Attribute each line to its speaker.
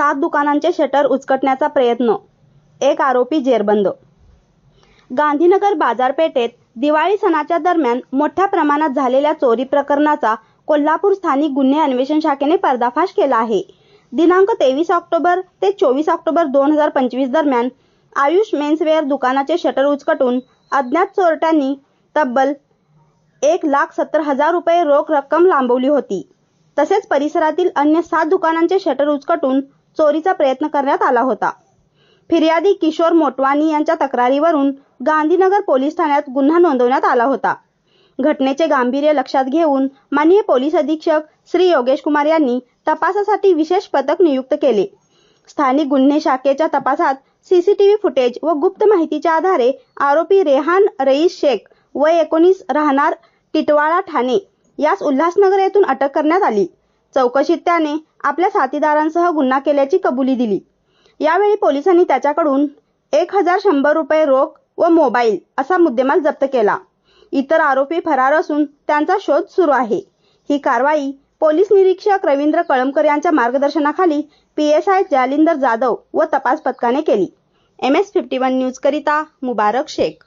Speaker 1: सात दुकानांचे शटर उचकटण्याचा प्रयत्न. एक आरोपी जेरबंद. गांधीनगर बाजारपेठेत दिवाळी सणाच्या दरम्यान मोठ्या प्रमाणात झालेल्या चोरी प्रकरणाचा कोल्हापूर स्थानिक गुन्हे अन्वेषण शाखेने पर्दाफाश केला आहे. दिनांक तेवीस ऑक्टोबर ते चोवीस ऑक्टोबर दोन हजार पंचवीस दरम्यान आयुष मेन्सवेअर दुकानाचे शटर उचकटून अज्ञात चोरट्यांनी तब्बल एक लाख सत्तर हजार रुपये रोख रक्कम लांबवली होती. तसेच परिसरातील अन्य सात दुकानांचे शटर उचकटून चोरीचा प्रयत्न करण्यात आला होता. फिर्यादी किशोर मोटवानी यांच्या तक्रारीवरून गांधीनगर पोलीस ठाण्यात गुन्हा नोंदवण्यात आला होता. घटनेचे गांभीर्य लक्षात घेऊन माननीय पोलीस अधीक्षक श्री योगेश कुमार यांनी तपासासाठी विशेष पथक नियुक्त केले. स्थानिक गुन्हे शाखेच्या तपासात सीसीटीव्ही फुटेज व गुप्त माहितीच्या आधारे आरोपी रेहान रईस शेख वय एकोणीस राहणार टिटवाळा ठाणे यास उल्हासनगर येथून अटक करण्यात आली. चौकशीत त्याने आपल्या साथीदारांसह गुन्हा केल्याची कबुली दिली. यावेळी पोलिसांनी त्याच्याकडून एक हजार शंभर रुपये रोख व मोबाईल असा मुद्देमाल जप्त केला. इतर आरोपी फरार असून त्यांचा शोध सुरू आहे. ही कारवाई पोलीस निरीक्षक रवींद्र कळमकर यांच्या मार्गदर्शनाखाली P S I Jalindar Jadhav व तपास पथकाने केली. M S fifty one news करिता मुबारक शेख.